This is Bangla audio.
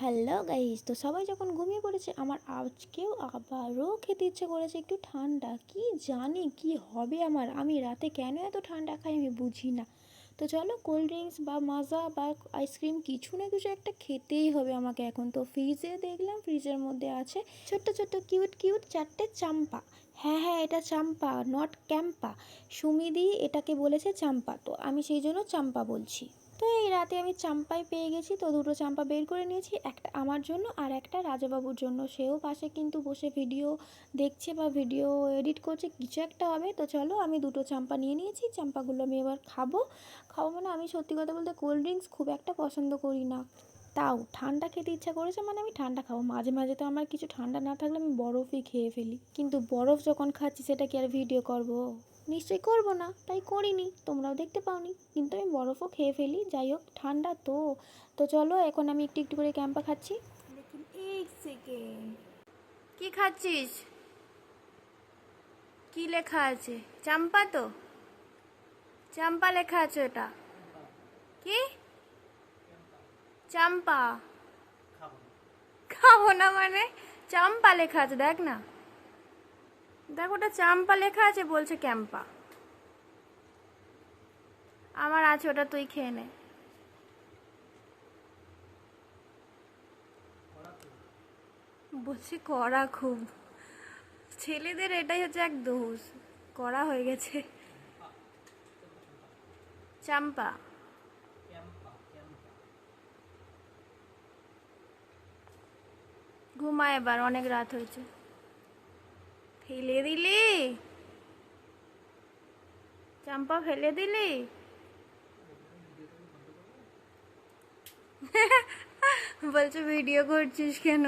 হ্যালো গাইস, তো সবাই যখন ঘুমিয়ে পড়েছে, আমার আজকেও আবারও খেতে ইচ্ছে করেছে একটু ঠান্ডা। কি জানি কি হবে আমার, আমি রাতে কেন এত ঠান্ডা খাই আমি বুঝি না। তো চলো কোল্ড ড্রিঙ্কস বা মাজা বা আইসক্রিম কিছু না কিছু একটা খেতেই হবে আমাকে এখন। তো ফ্রিজে দেখলাম ফ্রিজের মধ্যে আছে ছোট্ট ছোট্ট কিউট কিউট চারটে চাম্পা। হ্যাঁ হ্যাঁ এটা চাম্পা নট ক্যাম্পা সুমিদি এটাকে বলেছে চাম্পা, তো আমি সেই জন্য চাম্পা বলছি। তো এই রাতে আমি চাম্পাই পেয়ে গেছি। তো দুটো চাম্পা বের করে নিয়েছি, একটা আমার জন্য আর একটা রাজাবাবুর জন্য। সেও পাশে কিন্তু বসে ভিডিও দেখছে বা ভিডিও এডিট করছে, কিছু একটা হবে। তো চলো আমি দুটো চাম্পা নিয়ে নিয়েছি, চাম্পাগুলো আমি এবার খাব। খাব মানে আমি সত্যি কথা বলতে কোল্ড ড্রিঙ্কস খুব একটা পছন্দ করি না। তাও ঠান্ডা খেতে ইচ্ছা করেছে মানে আমি ঠান্ডা খাব। মাঝে মাঝে তো আমার কিছু ঠান্ডা না থাকলে আমি বরফই খেয়ে ফেলি। কিন্তু বরফ যখন খাচ্ছি সেটা কি আর ভিডিও করব? নিশ্চয়ই করব না তাই করিনি তোমরাও দেখতে পাওনি। কিন্তু আমি বরফও খেয়ে ফেলি যাই হোক ঠান্ডা তো। তো চলো এখন আমি একটু একটু করে ক্যাম্পা খাচ্ছি। লেকিন কি খাচ্ছিস? কি লেখা আছে? চাম্পা তো? চাম্পা লেখা আছে ওটা। কি? চাম্পা। খাব না মানে? চাম্পা লেখা আছে দেখ না। দেখ, ওটা চাম্পা লেখা আছে, বলছে ক্যাম্পা। আমার আছে, ওটা তুই খেয়ে নে। বলছি কড়া খুব। ছেলেদের এটাই হচ্ছে এক দোষ। করা হয়ে গেছে। চাম্পা। ঘুমা এবার, অনেক রাত হয়েছে। ফেলে দিলি? চাম্পা ফেলে দিলি? বলছো ভিডিও করছিস কেন?